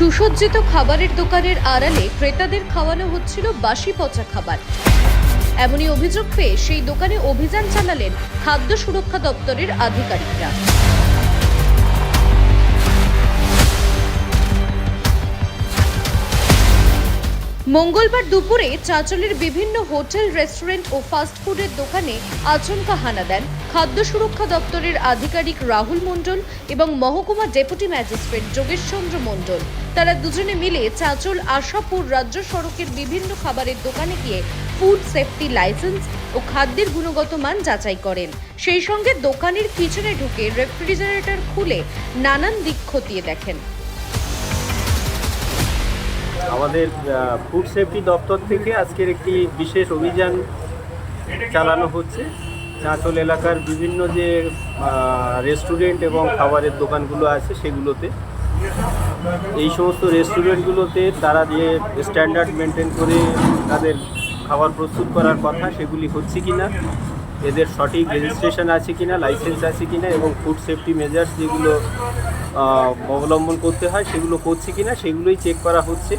সুসজ্জিত খাবারের দোকানের আড়ালে ক্রেতাদের খাওয়ানো হচ্ছিল বাসি পচা খাবার। এমনই অভিযোগ পেয়ে সেই দোকানে অভিযান চালালেন খাদ্য সুরক্ষা দপ্তরের আধিকারিকরা। মঙ্গলবার দুপুরে চাঁচলের বিভিন্ন হোটেল, রেস্টুরেন্ট ও ফাস্টফুডের দোকানে আচমকা হানা দেন খাদ্য সুরক্ষা দপ্তরের আধিকারিক রাহুল মণ্ডল এবং মহকুমা ডেপুটি ম্যাজিস্ট্রেট যোগেশচন্দ্র মণ্ডল। তারা দুজনে মিলে চাঁচল, আশাপুর রাজ্য সড়কের বিভিন্ন খাবারের দোকানে গিয়ে ফুড সেফটি লাইসেন্স ও খাদ্যের গুণগত মান যাচাই করেন। সেই সঙ্গে দোকানের কিচেনে ঢুকে রেফ্রিজারেটর খুলে নানান দিক খতিয়ে দেখেন। আমাদের ফুড সেফটি দপ্তর থেকে আজকের একটি বিশেষ অভিযান চালানো হচ্ছে। চাঁচল এলাকার বিভিন্ন যে রেস্টুরেন্ট এবং খাবারের দোকানগুলো আছে সেগুলোতে। এই সমস্ত রেস্টুরেন্টগুলোতে তারা যে স্ট্যান্ডার্ড মেনটেন করে তাদের খাবার প্রস্তুত করার কথা সেগুলি হচ্ছে কি না এদের সঠিক রেজিস্ট্রেশন আছে কি না লাইসেন্স আছে কি না এবং ফুড সেফটি মেজার্স যেগুলো অবলম্বন করতে হয় সেগুলো করছে কি না সেগুলোই চেক করা হচ্ছে।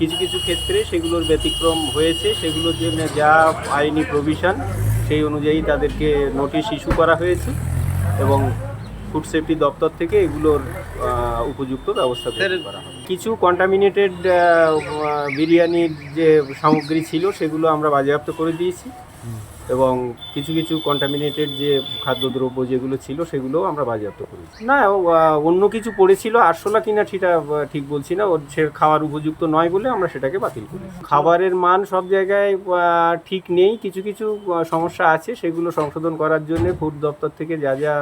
কিছু কিছু ক্ষেত্রে সেগুলোর ব্যতিক্রম হয়েছে সেগুলোর জন্য যা আইনি প্রভিশন সেই অনুযায়ী তাদেরকে নোটিশ ইস্যু করা হয়েছে এবং ফুড সেফটি দপ্তর থেকে এগুলোর উপযুক্ত ব্যবস্থা করা হবে। কিছু কন্টামিনেটেড বিরিয়ানির যে সামগ্রী ছিল সেগুলো আমরা বাজেয়াপ্ত করে দিয়েছি। এবং কিছু কিছু কন্টামিনেটেড যে খাদ্যদ্রব্য যেগুলো ছিল, সেগুলোও আমরা বাজেয়াপ্ত করেছি। না অন্য কিছু পড়েছিল আরশোলা কিনা সেটা ঠিক বলছি না। ওর সে খাওয়ার উপযুক্ত নয় বলে আমরা সেটাকে বাতিল করি খাবারের মান সব জায়গায় ঠিক নেই। কিছু কিছু সমস্যা আছে, সেগুলো সংশোধন করার জন্য ফুড দপ্তর থেকে যা যা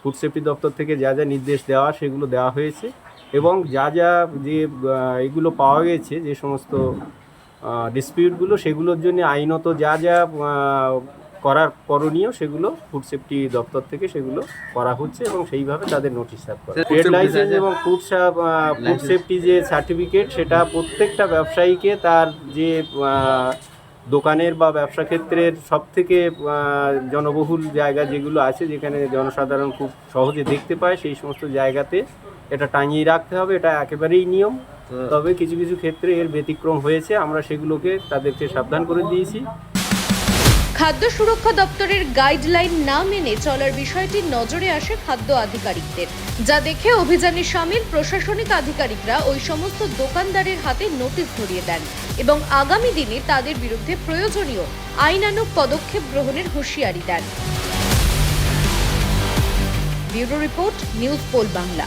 ফুড সেফটি দপ্তর থেকে যা যা নির্দেশ দেওয়া, সেগুলো দেওয়া হয়েছে। এবং যা যা যে এগুলো পাওয়া গেছে, যে সমস্ত ডিসপিউটগুলো সেগুলোর জন্য আইনত যা যা করার করণীয় সেগুলো ফুড সেফটি দপ্তর থেকে সেগুলো করা হচ্ছে এবং সেইভাবে তাদের নোটিশ সার্ভ করা। ট্রেড লাইসেন্স এবং ফুড ফুড সেফটি যে সার্টিফিকেট সেটা প্রত্যেকটা ব্যবসায়ীকে তার যে দোকানের বা ব্যবসা ক্ষেত্রের সব থেকে জনবহুল জায়গা যেগুলো আছে যেখানে জনসাধারণ খুব সহজে দেখতে পায় সেই সমস্ত জায়গাতে এটা টাঙিয়ে রাখতে হবে। এটা একেবারেই নিয়ম। তবে কিছু কিছু ক্ষেত্রে এর ব্যতিক্রম হয়েছে আমরা সেগুলোকে তাদেরকে সাবধান করে দিয়েছি। খাদ্য সুরক্ষা দপ্তরের গাইডলাইন না মেনে চলার বিষয়টি নজরে আসে খাদ্য আধিকারিকদের। যা দেখে অভিযানে সামিল প্রশাসনিক আধিকারিকরা ওই সমস্ত দোকানদারের হাতে নোটিশ ধরিয়ে দেন এবং আগামী দিনে তাদের বিরুদ্ধে প্রয়োজনীয় আইনানুগ পদক্ষেপ গ্রহণের হুঁশিয়ারি দেন। Bureau report news pole Bangla.